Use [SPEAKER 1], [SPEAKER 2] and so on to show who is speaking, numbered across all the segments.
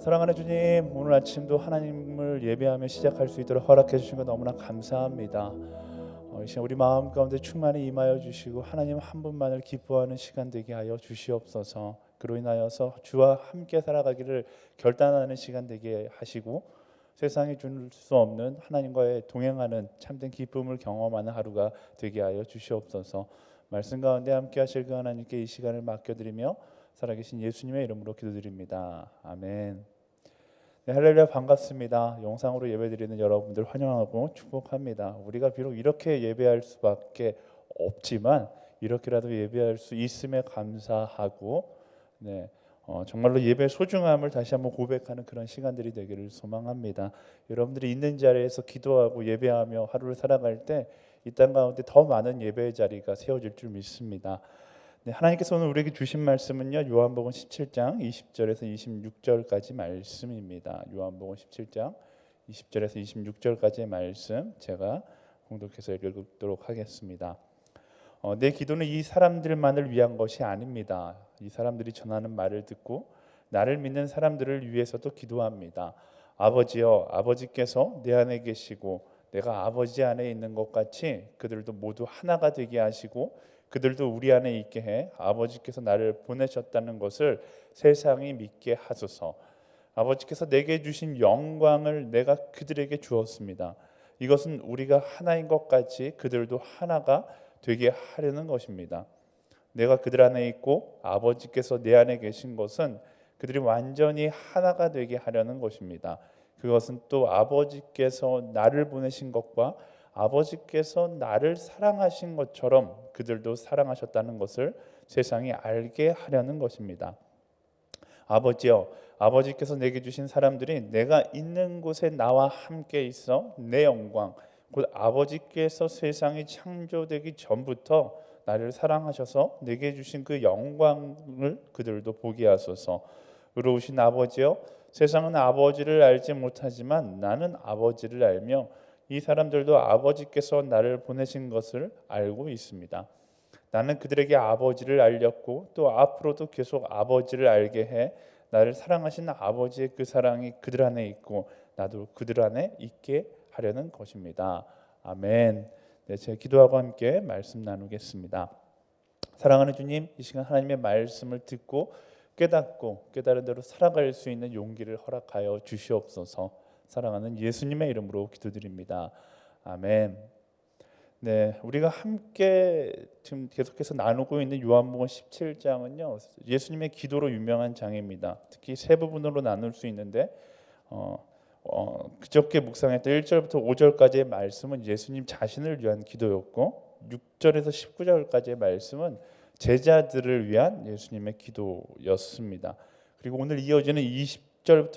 [SPEAKER 1] 사랑하는 주님, 오늘 아침도 하나님을 예배하며 시작할 수 있도록 허락해 주신 것 너무나 감사합니다. 어, 이 시간 우리 마음 가운데 충만히 임하여 주시고 하나님 한 분만을 기뻐하는 시간 되게 하여 주시옵소서. 그로 인하여서 주와 함께 살아가기를 결단하는 시간 되게 하시고 세상이 줄수 없는 하나님과의 동행하는 참된 기쁨을 경험하는 하루가 되게 하여 주시옵소서. 말씀 가운데 함께 하실 그 하나님께 이 시간을 맡겨 드리며 살아계신 예수님의 이름으로 기도드립니다. 아멘. 네, 할렐루야 반갑습니다. 영상으로 예배드리는 여러분들 환영하고 축복합니다. 우리가 비록 이렇게 예배할 수밖에 없지만 이렇게라도 예배할 수 있음에 감사하고 네, 어, 정말로 예배의 소중함을 다시 한번 고백하는 그런 시간들이 되기를 소망합니다. 여러분들이 있는 자리에서 기도하고 예배하며 하루를 살아갈 때 이 땅 가운데 더 많은 예배의 자리가 세워질 줄 믿습니다. 네, 하나님께서 오늘 우리에게 주신 말씀은요. 요한복음 17장 20절에서 26절까지 말씀입니다. 요한복음 17장 20절에서 26절까지의 말씀 제가 공독해서 읽도록 하겠습니다. 어, 내 기도는 이 사람들만을 위한 것이 아닙니다. 이 사람들이 전하는 말을 듣고 나를 믿는 사람들을 위해서도 기도합니다. 아버지여, 아버지께서 내 안에 계시고 내가 아버지 안에 있는 것 같이 그들도 모두 하나가 되게 하시고 그들도 우리 안에 있게 해 아버지께서 나를 보내셨다는 것을 세상이 믿게 하소서. 아버지께서 내게 주신 영광을 내가 그들에게 주었습니다. 이것은 우리가 하나인 것 같이 그들도 하나가 되게 하려는 것입니다. 내가 그들 안에 있고 아버지께서 내 안에 계신 것은 그들이 완전히 하나가 되게 하려는 것입니다. 그것은 또 아버지께서 나를 보내신 것과 아버지께서 나를 사랑하신 것처럼 그들도 사랑하셨다는 것을 세상이 알게 하려는 것입니다. 아버지여, 아버지께서 내게 주신 사람들이 내가 있는 곳에 나와 함께 있어 내 영광, 곧 아버지께서 세상이 창조되기 전부터 나를 사랑하셔서 내게 주신 그 영광을 그들도 보게 하소서. 의로우신 아버지여, 세상은 아버지를 알지 못하지만 나는 아버지를 알며 이 사람들도 아버지께서 나를 보내신 것을 알고 있습니다. 나는 그들에게 아버지를 알렸고 또 앞으로도 계속 아버지를 알게 해 나를 사랑하신 아버지의 그 사랑이 그들 안에 있고 나도 그들 안에 있게 하려는 것입니다. 아멘. 네, 제가 기도하고 함께 말씀 나누겠습니다. 사랑하는 주님, 이 시간 하나님의 말씀을 듣고 깨닫고 깨달은 대로 살아갈 수 있는 용기를 허락하여 주시옵소서. 사랑하는 예수님의 이름으로 기도드립니다. 아멘. 네, 우리가 함께 지금 계속해서 나누고 있는 요한복음 17장은요. 예수님의 기도로 유명한 장입니다. 특히 세 부분으로 나눌 수 있는데 어, 어, 그저께 묵상했던 1절부터 5절까지의 말씀은 예수님 자신을 위한 기도였고 6절에서 19절까지의 말씀은 제자들을 위한 예수님의 기도였습니다. 그리고 오늘 이어지는 20절부터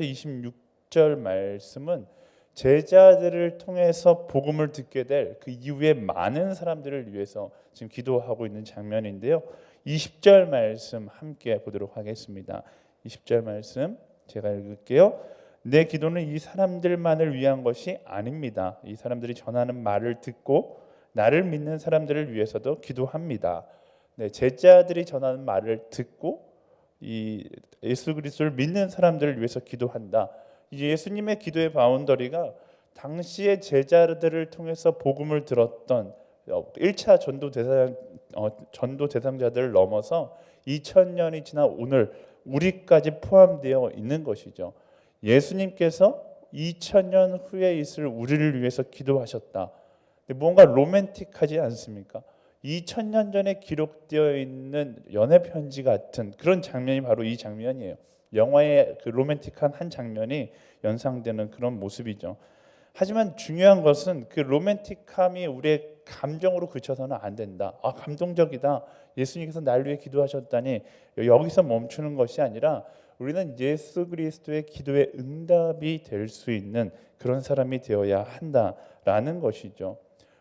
[SPEAKER 1] 26절 말씀은 제자들을 통해서 복음을 듣게 될 그 이후에 많은 사람들을 위해서 지금 기도하고 있는 장면인데요. 20절 말씀 함께 보도록 하겠습니다. 20절 말씀 제가 읽을게요. 내 기도는 이 사람들만을 위한 것이 아닙니다. 이 사람들이 전하는 말을 듣고 나를 믿는 사람들을 위해서도 기도합니다. 네, 제자들이 전하는 말을 듣고 이 예수 그리스도를 믿는 사람들을 위해서 기도한다. 예수님의 기도의 바운더리가 당시의 제자들을 통해서 복음을 들었던 1차 전도 대상 어, 전도 대상자들을 넘어서 2000년이 지난 오늘 우리까지 포함되어 있는 것이죠. 예수님께서 2000년 후에 있을 우리를 위해서 기도하셨다. 뭔가 로맨틱하지 않습니까? 2000년 전에 기록되어 있는 연애 편지 같은 그런 장면이 바로 이 장면이에요. 영화의 그 로맨틱한 한 장면이 연상되는 그런 모습이죠. 하지만 중요한 것은 그 로맨틱함이 우리의 감정으로 그쳐서는 안 된다. 아 감동적이다. 예수님께서 날 위해 기도하셨다니 여기서 멈추는 것이 아니라 우리는 예수 그리스도의 기도의 응답이 될 수 있는 그런 사람이 되어야 한다라는 것이죠.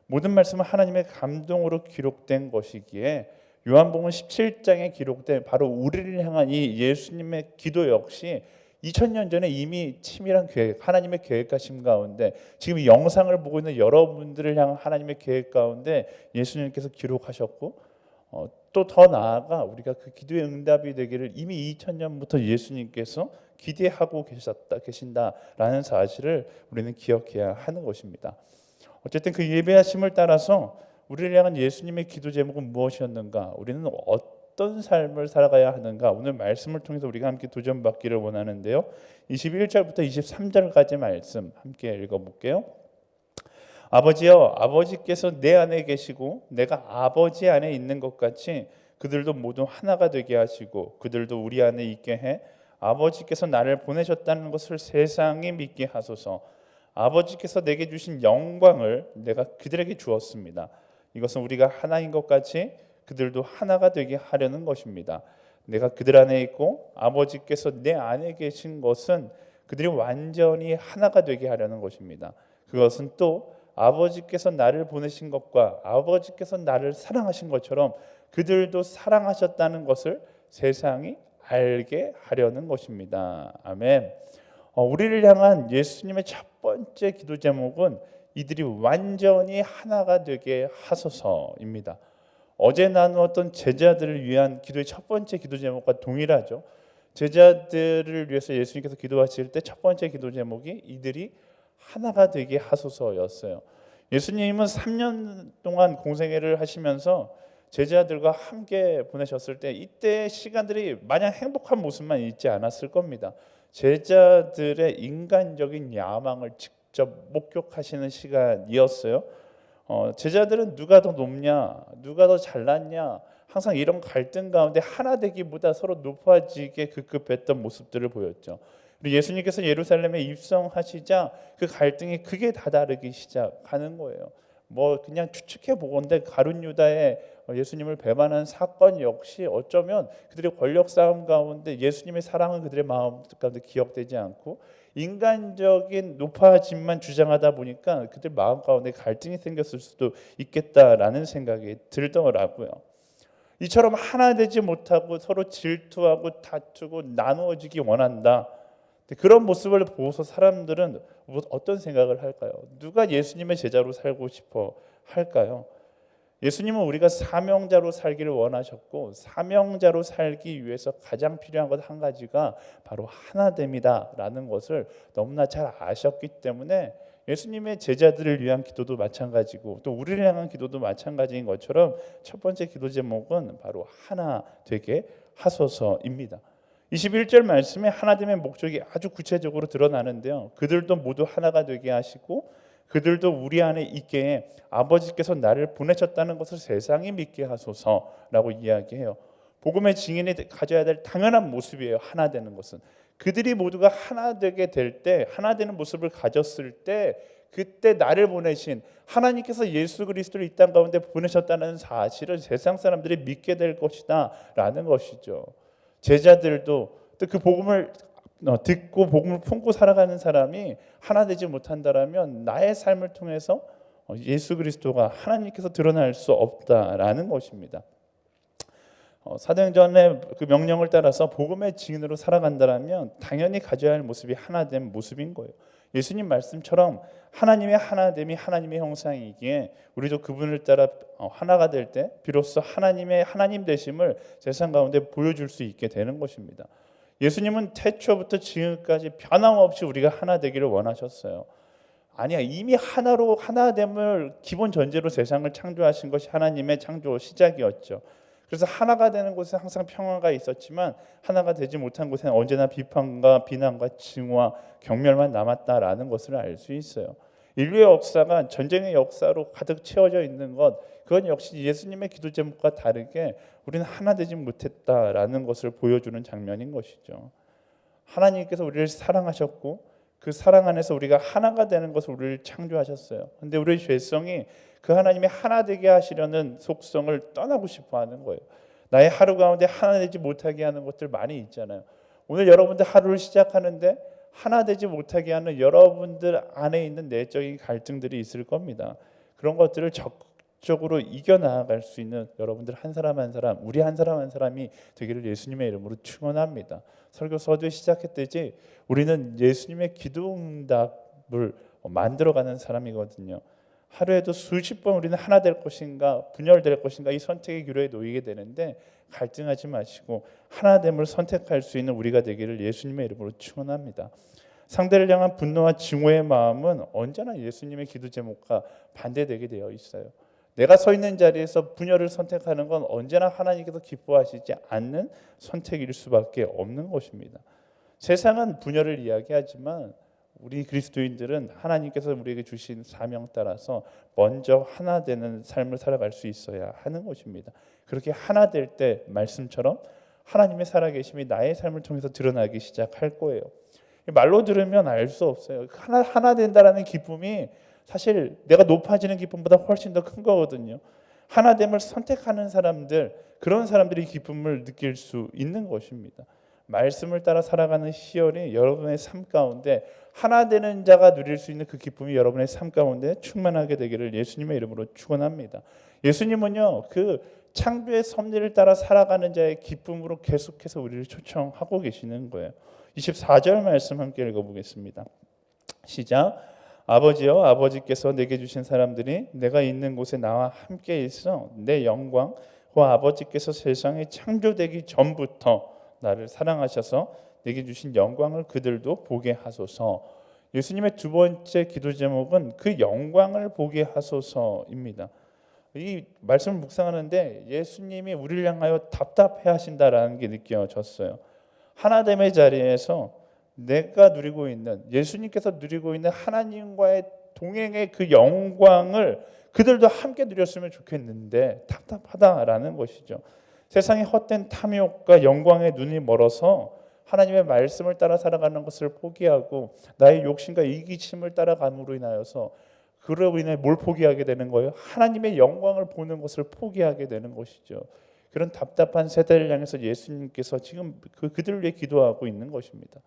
[SPEAKER 1] 모든 말씀은 하나님의 감동으로 기록된 것이기에 요한복음 17장에 기록된 바로 우리를 향한 이 예수님의 기도 역시 2000년 전에 이미 치밀한 계획, 하나님의 계획하심 가운데 지금 이 영상을 보고 있는 여러분들을 향한 하나님의 계획 가운데 예수님께서 기록하셨고 어, 또 더 나아가 우리가 그 기도의 응답이 되기를 이미 2000년부터 예수님께서 기대하고 계셨다 계신다라는 사실을 우리는 기억해야 하는 것입니다. 어쨌든 그 예배하심을 따라서 우리를 향한 예수님의 기도 제목은 무엇이었는가? 우리는 어떤 삶을 살아가야 하는가? 오늘 말씀을 통해서 우리가 함께 도전받기를 원하는데요. 21절부터 23절까지 말씀 함께 읽어볼게요. 아버지여 아버지께서 내 안에 계시고 내가 아버지 안에 있는 것 같이 그들도 모두 하나가 되게 하시고 그들도 우리 안에 있게 해 아버지께서 나를 보내셨다는 것을 세상에 믿게 하소서 아버지께서 내게 주신 영광을 내가 그들에게 주었습니다 이것은 우리가 하나인 것 같이 그들도 하나가 되게 하려는 것입니다 내가 그들 안에 있고 아버지께서 내 안에 계신 것은 그들이 완전히 하나가 되게 하려는 것입니다 그것은 또 아버지께서 나를 보내신 것과 아버지께서 나를 사랑하신 것처럼 그들도 사랑하셨다는 것을 세상이 알게 하려는 것입니다. 아멘. 어, 우리를 향한 예수님의 첫 번째 기도 제목은 이들이 완전히 하나가 되게 하소서입니다. 어제 나누었던 제자들을 위한 기도의 첫 번째 기도 제목과 동일하죠. 제자들을 위해서 예수님께서 기도하실 때 첫 번째 기도 제목이 이들이 하나가 되게 하소서였어요. 예수님은 3년 동안 공생애를 하시면서 제자들과 함께 보내셨을 때 이때 시간들이 마냥 행복한 모습만 있지 않았을 겁니다. 제자들의 인간적인 야망을 직접 목격하시는 시간이었어요. 어, 제자들은 누가 더 높냐, 누가 더 잘났냐, 항상 이런 갈등 가운데 하나 되기보다 서로 높아지게 급급했던 모습들을 보였죠. 그리고 예수님께서 예루살렘에 입성하시자 그 갈등이 크게 다다르기 시작하는 거예요. 뭐 그냥 추측해 보건대 가룟 유다의 예수님을 배반한 사건 역시 어쩌면 그들의 권력 싸움 가운데 예수님의 사랑은 그들의 마음 가운데 기억되지 않고 인간적인 높아짐만 주장하다 보니까 그들 마음 가운데 갈등이 생겼을 수도 있겠다라는 생각이 들더라고요. 이처럼 하나 되지 못하고 서로 질투하고 다투고 나누어지기 원한다. 그런 모습을 보고서 사람들은 어떤 생각을 할까요? 누가 예수님의 제자로 살고 싶어 할까요? 예수님은 우리가 사명자로 살기를 원하셨고 사명자로 살기 위해서 가장 필요한 것 한 가지가 바로 하나됨이다라는 것을 너무나 잘 아셨기 때문에 예수님의 제자들을 위한 기도도 마찬가지고 또 우리를 향한 기도도 마찬가지인 것처럼 첫 번째 기도 제목은 바로 하나 되게 하소서입니다. 21절 말씀에 하나됨의 목적이 아주 구체적으로 드러나는데요. 그들도 모두 하나가 되게 하시고 그들도 우리 안에 있게 아버지께서 나를 보내셨다는 것을 세상이 믿게 하소서라고 이야기해요. 복음의 증인이 가져야 될 당연한 모습이에요. 하나 되는 것은 그들이 모두가 하나 되게 될 때, 하나 되는 모습을 가졌을 때, 그때 나를 보내신 하나님께서 예수 그리스도를 이 땅 가운데 보내셨다는 사실을 세상 사람들이 믿게 될 것이다라는 것이죠. 제자들도 또 그 복음을 어, 듣고 복음을 품고 살아가는 사람이 하나 되지 못한다라면 나의 삶을 통해서 어, 예수 그리스도가 하나님께서 드러날 수 없다라는 것입니다. 어, 사도행전의 그 명령을 따라서 복음의 증인으로 살아간다라면 당연히 가져야 할 모습이 하나된 모습인 거예요. 예수님 말씀처럼 하나님의 하나됨이 하나님의 형상이기에 우리도 그분을 따라 하나가 될 때 비로소 하나님의 하나님 되심을 세상 가운데 보여줄 수 있게 되는 것입니다. 예수님은 태초부터 지금까지 변함없이 우리가 하나 되기를 원하셨어요. 아니야 이미 하나로 하나됨을 기본 전제로 세상을 창조하신 것이 하나님의 창조 시작이었죠. 그래서 하나가 되는 곳에 항상 평화가 있었지만 하나가 되지 못한 곳에는 언제나 비판과 비난과 증오와 경멸만 남았다라는 것을 알 수 있어요. 인류의 역사가 전쟁의 역사로 가득 채워져 있는 것 그건 역시 예수님의 기도 제목과 다르게 우리는 하나 되지 못했다라는 것을 보여주는 장면인 것이죠. 하나님께서 우리를 사랑하셨고 그 사랑 안에서 우리가 하나가 되는 것을 우리를 창조하셨어요. 근데 우리의 죄성이 그 하나님의 하나 되게 하시려는 속성을 떠나고 싶어 하는 거예요. 나의 하루 가운데 하나 되지 못하게 하는 것들 많이 있잖아요. 오늘 여러분들 하루를 시작하는데 하나 되지 못하게 하는 여러분들 안에 있는 내적인 갈등들이 있을 겁니다. 그런 것들을 적극 적으로 이겨 나아갈 수 있는 여러분들 한 사람 한 사람, 우리 한 사람 한 사람이 되기를 예수님의 이름으로 축원합니다. 설교 서두에 시작했듯이 우리는 예수님의 기도 응답을 만들어가는 사람이거든요. 하루에도 수십 번 우리는 하나 될 것인가 분열될 것인가 이 선택의 기로에 놓이게 되는데 갈등하지 마시고 하나됨을 선택할 수 있는 우리가 되기를 예수님의 이름으로 축원합니다. 상대를 향한 분노와 증오의 마음은 언제나 예수님의 기도 제목과 반대되게 되어 있어요. 내가 서 있는 자리에서 분열을 선택하는 건 언제나 하나님께서 기뻐하시지 않는 선택일 수밖에 없는 것입니다. 세상은 분열을 이야기하지만 우리 그리스도인들은 하나님께서 우리에게 주신 사명 따라서 먼저 하나 되는 삶을 살아갈 수 있어야 하는 것입니다. 그렇게 하나 될 때 말씀처럼 하나님의 살아계심이 나의 삶을 통해서 드러나기 시작할 거예요. 말로 들으면 알 수 없어요. 하나 하나 된다라는 기쁨이 사실 내가 높아지는 기쁨보다 훨씬 더 큰 거거든요. 하나됨을 선택하는 사람들 그런 사람들이 기쁨을 느낄 수 있는 것입니다. 말씀을 따라 살아가는 시열이 여러분의 삶 가운데 하나 되는 자가 누릴 수 있는 그 기쁨이 여러분의 삶 가운데 충만하게 되기를 예수님의 이름으로 축원합니다. 예수님은요 그 창조의 섭리를 따라 살아가는 자의 기쁨으로 계속해서 우리를 초청하고 계시는 거예요. 24절 말씀 함께 읽어보겠습니다. 시작. 아버지여 아버지께서 내게 주신 사람들이 내가 있는 곳에 나와 함께 있어 내 영광 그 아버지께서 세상이 창조되기 전부터 나를 사랑하셔서 내게 주신 영광을 그들도 보게 하소서. 예수님의 두 번째 기도 제목은 그 영광을 보게 하소서입니다. 이 말씀을 묵상하는데 예수님이 우리를 향하여 답답해 하신다라는 게 느껴졌어요. 하나됨의 자리에서 내가 누리고 있는 예수님께서 누리고 있는 하나님과의 동행의 그 영광을 그들도 함께 누렸으면 좋겠는데 답답하다라는 것이죠. 세상의 헛된 탐욕과 영광의 눈이 멀어서 하나님의 말씀을 따라 살아가는 것을 포기하고 나의 욕심과 이기심을 따라감으로 인하여서 그로 인해 뭘 포기하게 되는 거예요? 하나님의 영광을 보는 것을 포기하게 되는 것이죠. 그런 답답한 세대를 향해서 예수님께서 지금 그 그들을 위해 기도하고 있는 것입니다.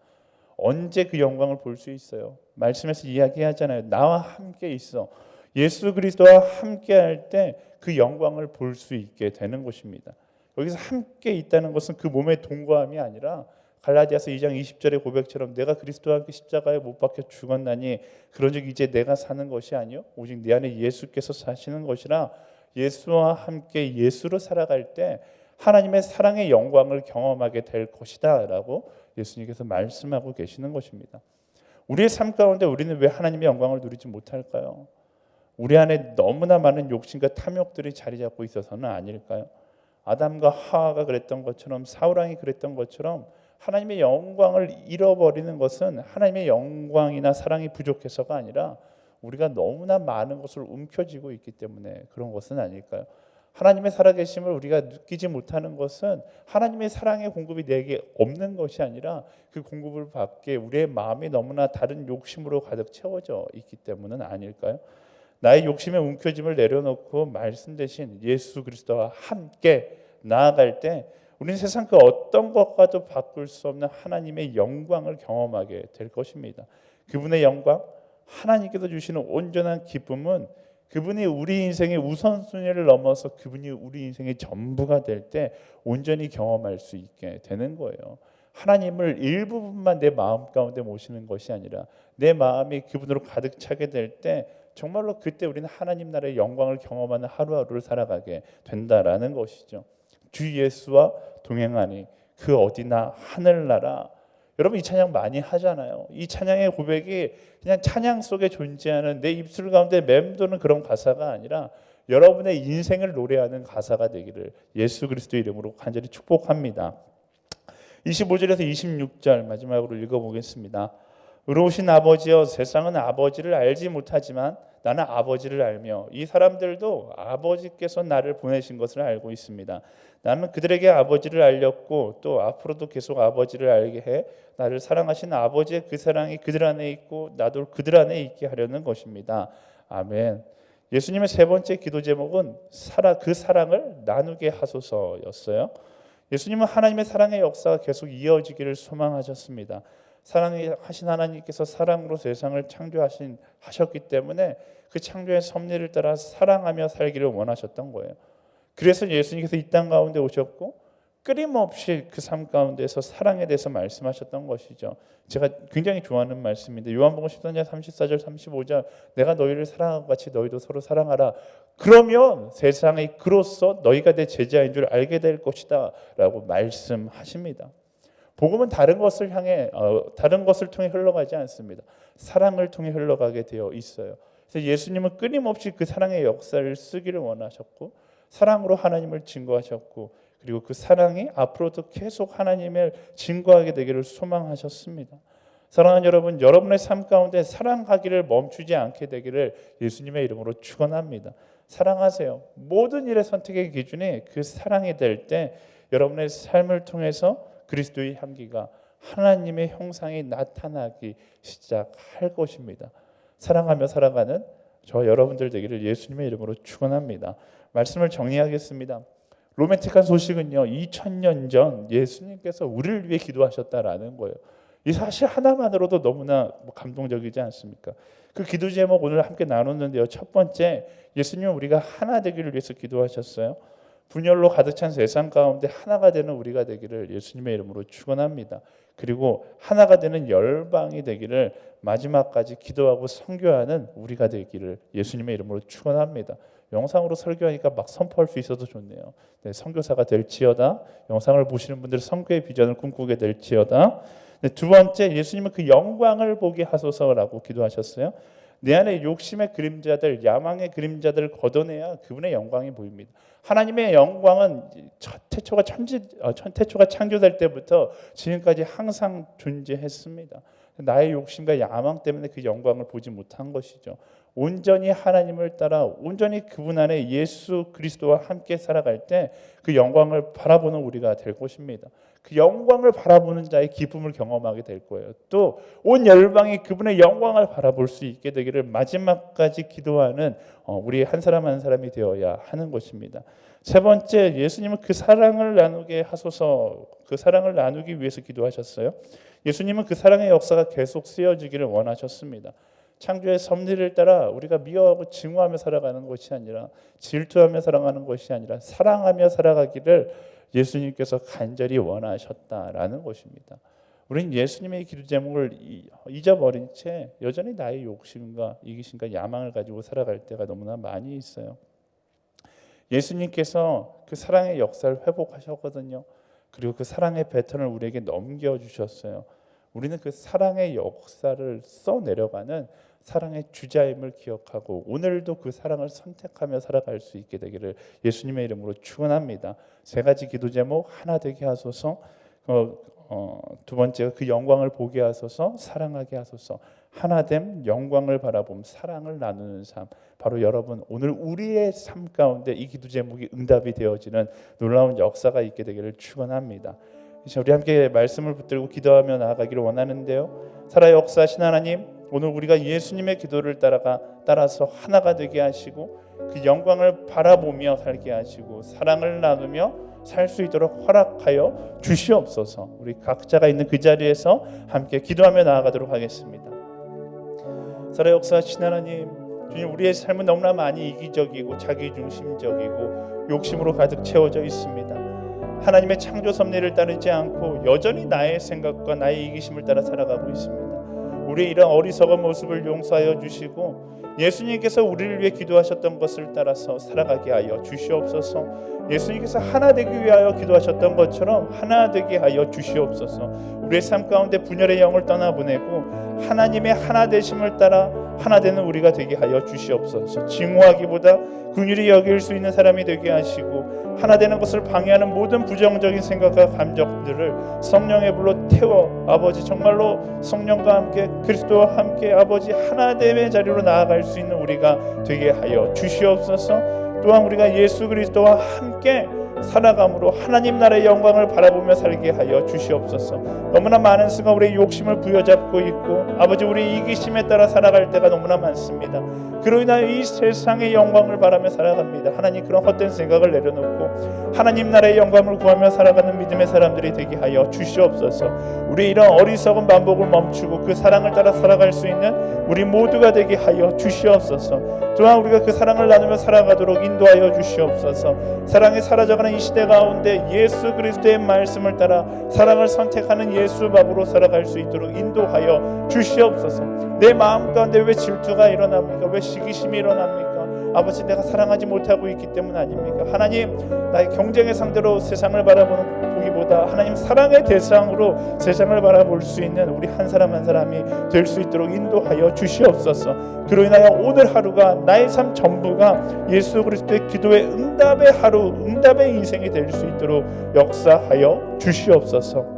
[SPEAKER 1] 언제 그 영광을 볼 수 있어요? 말씀에서 이야기하잖아요. 나와 함께 있어. 예수 그리스도와 함께 할 때 그 영광을 볼 수 있게 되는 것입니다. 여기서 함께 있다는 것은 그 몸의 동거함이 아니라 갈라디아서 2장 20절의 고백처럼 내가 그리스도와 함께 십자가에 못 박혀 죽었나니 그런즉 이제 내가 사는 것이 아니요 오직 내 안에 예수께서 사시는 것이라 예수와 함께 예수로 살아갈 때 하나님의 사랑의 영광을 경험하게 될 것이다라고 예수님께서 말씀하고 계시는 것입니다. 우리의 삶 가운데 우리는 왜 하나님의 영광을 누리지 못할까요? 우리 안에 너무나 많은 욕심과 탐욕들이 자리 잡고 있어서는 아닐까요? 아담과 하와가 그랬던 것처럼 사우랑이 그랬던 것처럼 하나님의 영광을 잃어버리는 것은 하나님의 영광이나 사랑이 부족해서가 아니라 우리가 너무나 많은 것을 움켜쥐고 있기 때문에 그런 것은 아닐까요? 하나님의 살아계심을 우리가 느끼지 못하는 것은 하나님의 사랑의 공급이 내게 없는 것이 아니라 그 공급을 받게 우리의 마음이 너무나 다른 욕심으로 가득 채워져 있기 때문은 아닐까요? 나의 욕심의 움켜짐을 내려놓고 말씀 대신 예수 그리스도와 함께 나아갈 때 우리는 세상 그 어떤 것과도 바꿀 수 없는 하나님의 영광을 경험하게 될 것입니다. 그분의 영광, 하나님께서 주시는 온전한 기쁨은 그분이 우리 인생의 우선순위를 넘어서 그분이 우리 인생의 전부가 될 때 온전히 경험할 수 있게 되는 거예요. 하나님을 일부분만 내 마음 가운데 모시는 것이 아니라 내 마음이 그분으로 가득 차게 될 때 정말로 그때 우리는 하나님 나라의 영광을 경험하는 하루하루를 살아가게 된다라는 것이죠. 주 예수와 동행하니 그 어디나 하늘나라 여러분 이 찬양 많이 하잖아요. 이 찬양의 고백이 그냥 찬양 속에 존재하는 내 입술 가운데 맴도는 그런 가사가 아니라 여러분의 인생을 노래하는 가사가 되기를 예수 그리스도 이름으로 간절히 축복합니다. 25절에서 26절 마지막으로 읽어보겠습니다. 의로우신 아버지여 세상은 아버지를 알지 못하지만 나는 아버지를 알며 이 사람들도 아버지께서 나를 보내신 것을 알고 있습니다. 나는 그들에게 아버지를 알렸고 또 앞으로도 계속 아버지를 알게 해 나를 사랑하신 아버지의 그 사랑이 그들 안에 있고 나도 그들 안에 있게 하려는 것입니다. 아멘. 예수님의 세 번째 기도 제목은 사랑 그 사랑을 나누게 하소서였어요. 예수님은 하나님의 사랑의 역사가 계속 이어지기를 소망하셨습니다. 사랑하신 하나님께서 사랑으로 세상을 창조하신 하셨기 때문에 그 창조의 섭리를 따라 사랑하며 살기를 원하셨던 거예요. 그래서 예수님께서 이 땅 가운데 오셨고 끊임없이 그 삶 가운데서 사랑에 대해서 말씀하셨던 것이죠. 제가 굉장히 좋아하는 말씀인데 요한복음 13장 34절 35절 내가 너희를 사랑하고 같이 너희도 서로 사랑하라. 그러면 세상이 그로써 너희가 내 제자인 줄 알게 될 것이다라고 말씀하십니다. 복음은 다른 것을 향해 어, 다른 것을 통해 흘러가지 않습니다. 사랑을 통해 흘러가게 되어 있어요. 그래서 예수님은 끊임없이 그 사랑의 역사를 쓰기를 원하셨고 사랑으로 하나님을 증거하셨고 그리고 그 사랑이 앞으로도 계속 하나님을 증거하게 되기를 소망하셨습니다. 사랑하는 여러분, 여러분의 삶 가운데 사랑하기를 멈추지 않게 되기를 예수님의 이름으로 축원합니다. 사랑하세요. 모든 일의 선택의 기준이 그 사랑이 될 때 여러분의 삶을 통해서 그리스도의 향기가 하나님의 형상이 나타나기 시작할 것입니다. 사랑하며 살아가는 저 여러분들 되기를 예수님의 이름으로 축원합니다. 말씀을 정리하겠습니다. 로맨틱한 소식은요. 2000년 전 예수님께서 우리를 위해 기도하셨다라는 거예요. 이 사실 하나만으로도 너무나 뭐 감동적이지 않습니까? 그 기도 제목 오늘 함께 나눴는데요. 첫 번째, 예수님은 우리가 하나 되기를 위해서 기도하셨어요. 분열로 가득 찬 세상 가운데 하나가 되는 우리가 되기를 예수님의 이름으로 축원합니다. 그리고 하나가 되는 열방이 되기를 마지막까지 기도하고 선교하는 우리가 되기를 예수님의 이름으로 축원합니다. 영상으로 설교하니까 막 선포할 수 있어도 좋네요. 네, 선교사가 될지어다. 영상을 보시는 분들 선교의 비전을 꿈꾸게 될지어다. 네, 두 번째 예수님은 그 영광을 보게 하소서라고 기도하셨어요. 내 안에 욕심의 그림자들, 야망의 그림자들을 걷어내야 그분의 영광이 보입니다. 하나님의 영광은 첫 태초가 천지, 어, 천 태초가 창조될 때부터 지금까지 항상 존재했습니다. 나의 욕심과 야망 때문에 그 영광을 보지 못한 것이죠. 온전히 하나님을 따라 온전히 그분 안에 예수 그리스도와 함께 살아갈 때 그 영광을 바라보는 우리가 될 것입니다. 그 영광을 바라보는 자의 기쁨을 경험하게 될 거예요. 또 온 열방이 그분의 영광을 바라볼 수 있게 되기를 마지막까지 기도하는 어, 우리 한 사람 한 사람이 되어야 하는 것입니다. 세 번째, 예수님은 그 사랑을 나누게 하소서, 그 사랑을 나누기 위해서 기도하셨어요. 예수님은 그 사랑의 역사가 계속 쓰여지기를 원하셨습니다. 창조의 섭리를 따라 우리가 미워하고 증오하며 살아가는 것이 아니라 질투하며 살아가는 것이 아니라 사랑하며 살아가기를 예수님께서 간절히 원하셨다라는 것입니다. 우리는 예수님의 기도 제목을 잊어버린 채 여전히 나의 욕심과 이기심과 야망을 가지고 살아갈 때가 너무나 많이 있어요. 예수님께서 그 사랑의 역사를 회복하셨거든요. 그리고 그 사랑의 배턴을 우리에게 넘겨 주셨어요. 우리는 그 사랑의 역사를 써 내려가는 사랑의 주자임을 기억하고 오늘도 그 사랑을 선택하며 살아갈 수 있게 되기를 예수님의 이름으로 축원합니다. 세 가지 기도 제목 하나 되게 하소서. 어, 어, 두 번째가 그 영광을 보게 하소서, 사랑하게 하소서. 하나됨 영광을 바라봄 사랑을 나누는 삶 바로 여러분 오늘 우리의 삶 가운데 이 기도 제목이 응답이 되어지는 놀라운 역사가 있게 되기를 축원합니다. 우리 함께 말씀을 붙들고 기도하며 나아가기를 원하는데요. 살아 역사하신 하나님 오늘 우리가 예수님의 기도를 따라가 따라서 하나가 되게 하시고 그 영광을 바라보며 살게 하시고 사랑을 나누며 살 수 있도록 허락하여 주시옵소서. 우리 각자가 있는 그 자리에서 함께 기도하며 나아가도록 하겠습니다. 살아 역사하신 하나님, 주님 우리의 삶은 너무나 많이 이기적이고 자기중심적이고 욕심으로 가득 채워져 있습니다. 하나님의 창조 섭리를 따르지 않고 여전히 나의 생각과 나의 이기심을 따라 살아가고 있습니다. 우리의 이런 어리석은 모습을 용서하여 주시고 예수님께서 우리를 위해 기도하셨던 것을 따라서 살아가게 하여 주시옵소서. 예수님께서 하나 되기 위하여 기도하셨던 것처럼 하나 되게 하여 주시옵소서. 우리의 삶 가운데 분열의 영을 떠나보내고 하나님의 하나 되심을 따라 하나 되는 우리가 되게 하여 주시옵소서. 증오하기보다 긍휼히 여길 수 있는 사람이 되게 하시고 하나 되는 것을 방해하는 모든 부정적인 생각과 감정들을 성령의 불로 태워 아버지 정말로 성령과 함께 그리스도와 함께 아버지 하나됨의 자리로 나아갈 수 있는 우리가 되게 하여 주시옵소서. 또한 우리가 예수 그리스도와 함께 살아감으로 하나님 나라의 영광을 바라보며 살게 하여 주시옵소서. 너무나 많은 수가 우리의 욕심을 부여잡고 있고 아버지 우리 이기심에 따라 살아갈 때가 너무나 많습니다. 그로 인하여 이 세상의 영광을 바라며 살아갑니다. 하나님 그런 헛된 생각을 내려놓고 하나님 나라의 영광을 구하며 살아가는 믿음의 사람들이 되게 하여 주시옵소서. 우리 이런 어리석은 반복을 멈추고 그 사랑을 따라 살아갈 수 있는 우리 모두가 되게 하여 주시옵소서. 또한 우리가 그 사랑을 나누며 살아가도록 인도하여 주시옵소서. 사랑이 사라져가는 살아가는 이 시대 가운데 예수 그리스도의 말씀을 따라 사랑을 선택하는 예수 밥으로 살아갈 수 있도록 인도하여 주시옵소서. 내 마음 가운데 왜 질투가 일어납니까? 왜 시기심이 일어납니까? 아버지 내가 사랑하지 못하고 있기 때문 아닙니까? 하나님 나의 경쟁의 상대로 세상을 바라보는 보기보다 하나님 사랑의 대상으로 세상을 바라볼 수 있는 우리 한 사람 한 사람이 될 수 있도록 인도하여 주시옵소서. 그로 인하여 오늘 하루가 나의 삶 전부가 예수 그리스도의 기도의 응답의 하루, 응답의 인생이 될 수 있도록 역사하여 주시옵소서.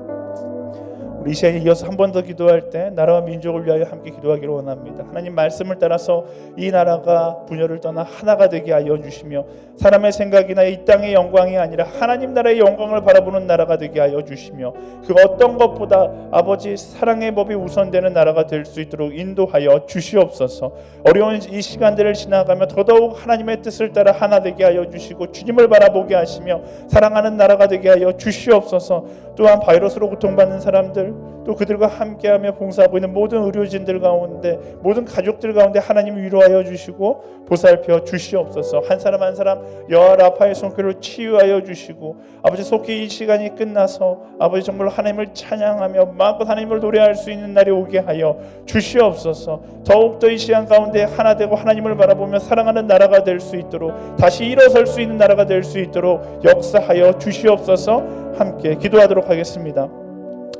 [SPEAKER 1] 시간에 이어서 한 번 더 기도할 때 나라와 민족을 위하여 함께 기도하기를 원합니다. 하나님 말씀을 따라서 이 나라가 분열을 떠나 하나가 되게 하여 주시며 사람의 생각이나 이 땅의 영광이 아니라 하나님 나라의 영광을 바라보는 나라가 되게 하여 주시며 그 어떤 것보다 아버지 사랑의 법이 우선되는 나라가 될 수 있도록 인도하여 주시옵소서. 어려운 이 시간들을 지나가며 더더욱 하나님의 뜻을 따라 하나 되게 하여 주시고 주님을 바라보게 하시며 사랑하는 나라가 되게 하여 주시옵소서. 또한 바이러스로 고통받는 사람들 또 그들과 함께하며 봉사하고 있는 모든 의료진들 가운데 모든 가족들 가운데 하나님 위로하여 주시고 보살펴 주시옵소서. 한 사람 한 사람 여호와 라파의 손길로 치유하여 주시고 아버지 속히 이 시간이 끝나서 아버지 정말로 하나님을 찬양하며 마음껏 하나님을 노래할 수 있는 날이 오게 하여 주시옵소서. 더욱더 이 시간 가운데 하나 되고 하나님을 바라보며 사랑하는 나라가 될 수 있도록 다시 일어설 수 있는 나라가 될 수 있도록 역사하여 주시옵소서. 함께 기도하도록 하겠습니다.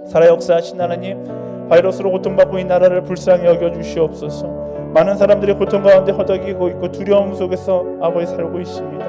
[SPEAKER 1] 살아 역사하신 하나님 바이러스로 고통받고 이 나라를 불쌍히 여겨 주시옵소서. 많은 사람들이 고통 가운데 허덕이고 있고 두려움 속에서 아버지 살고 있습니다.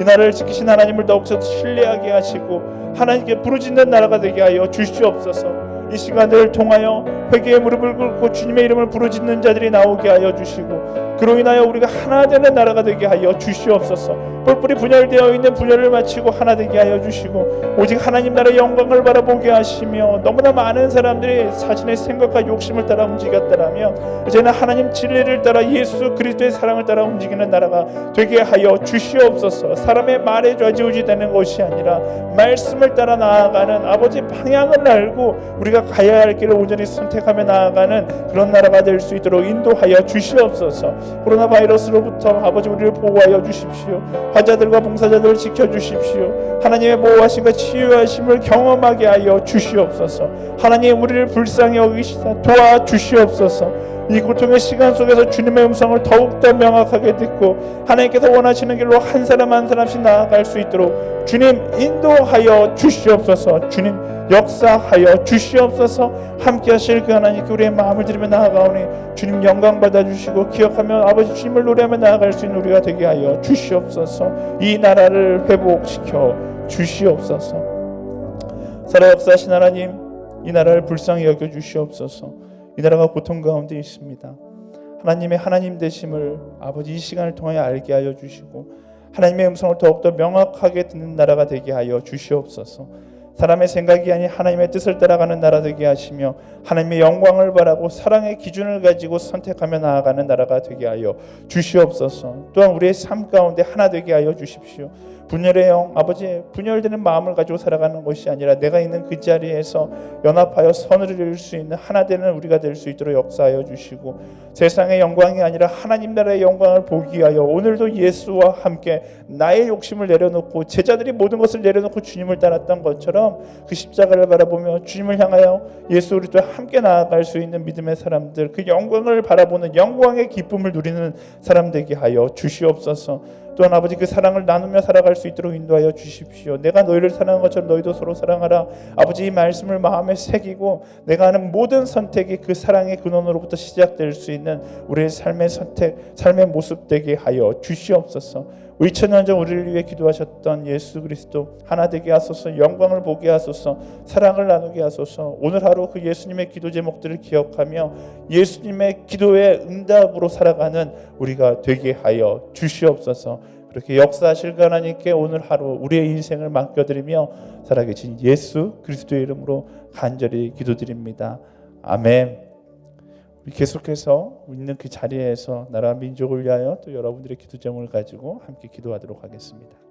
[SPEAKER 1] 이 나라를 지키신 하나님을 더욱더 신뢰하게 하시고 하나님께 부르짖는 나라가 되게 하여 주시옵소서. 이 시간을 통하여 회개의 무릎을 꿇고 주님의 이름을 부르짖는 자들이 나오게 하여 주시고 그로 인하여 우리가 하나 되는 나라가 되게 하여 주시옵소서. 뿔뿔이 분열되어 있는 분열을 마치고 하나 되게 하여 주시고 오직 하나님 나라의 영광을 바라보게 하시며 너무나 많은 사람들이 자신의 생각과 욕심을 따라 움직였다라면 이제는 하나님 진리를 따라 예수 그리스도의 사랑을 따라 움직이는 나라가 되게 하여 주시옵소서. 사람의 말에 좌지우지 되는 것이 아니라 말씀을 따라 나아가는 아버지 방향을 알고 우리가 가야 할 길을 온전히 선택하며 나아가는 그런 나라가 될 수 있도록 인도하여 주시옵소서. 코로나 바이러스로부터 아버지 우리를 보호하여 주십시오. 환자들과 봉사자들을 지켜 주십시오. 하나님의 보호하심과 치유하심을 경험하게 하여 주시옵소서. 하나님 우리를 불쌍히 여기시사 도와 주시옵소서. 이 고통의 시간 속에서 주님의 음성을 더욱더 명확하게 듣고 하나님께서 원하시는 길로 한 사람 한 사람씩 나아갈 수 있도록 주님 인도하여 주시옵소서. 주님 역사하여 주시옵소서. 함께 하실 그 하나님께 우리의 마음을 드리며 나아가오니 주님 영광 받아 주시고 기억하며 아버지 주님을 노래하며 나아갈 수 있는 우리가 되게 하여 주시옵소서. 이 나라를 회복시켜 주시옵소서. 살아 역사하신 하나님 이 나라를 불쌍히 여겨 주시옵소서. 이 나라가 고통 가운데 있습니다. 하나님의 하나님 되심을 아버지 이 시간을 통하여 알게 하여 주시고 하나님의 음성을 더욱더 명확하게 듣는 나라가 되게 하여 주시옵소서. 사람의 생각이 아닌 하나님의 뜻을 따라가는 나라 되게 하시며 하나님의 영광을 바라고 사랑의 기준을 가지고 선택하며 나아가는 나라가 되게 하여 주시옵소서. 또한 우리의 삶 가운데 하나 되게 하여 주십시오. 분열의 영 아버지 분열되는 마음을 가지고 살아가는 것이 아니라 내가 있는 그 자리에서 연합하여 선을 이룰 수 있는 하나 되는 우리가 될 수 있도록 역사하여 주시고 세상의 영광이 아니라 하나님 나라의 영광을 보기 위하여 오늘도 예수와 함께 나의 욕심을 내려놓고 제자들이 모든 것을 내려놓고 주님을 따랐던 것처럼 그 십자가를 바라보며 주님을 향하여 예수 그리스도와 함께 나아갈 수 있는 믿음의 사람들 그 영광을 바라보는 영광의 기쁨을 누리는 사람 되게 하여 주시옵소서. 또한 아버지 그 사랑을 나누며 살아갈 수 있도록 인도하여 주십시오. 내가 너희를 사랑한 것처럼 너희도 서로 사랑하라. 아버지 이 말씀을 마음에 새기고 내가 하는 모든 선택이 그 사랑의 근원으로부터 시작될 수 있는 우리의 삶의 선택, 삶의 모습 되게 하여 주시옵소서. 2000년 전 우리를 위해 기도하셨던 예수 그리스도 하나 되게 하소서 영광을 보게 하소서 사랑을 나누게 하소서 오늘 하루 그 예수님의 기도 제목들을 기억하며 예수님의 기도의 응답으로 살아가는 우리가 되게 하여 주시옵소서. 그렇게 역사하실 그 하나님께 오늘 하루 우리의 인생을 맡겨드리며 살아계신 예수 그리스도의 이름으로 간절히 기도드립니다. 아멘. 우리 계속해서 있는 그 자리에서 나라 민족을 위하여 또 여러분들의 기도 제목을 가지고 함께 기도하도록 하겠습니다.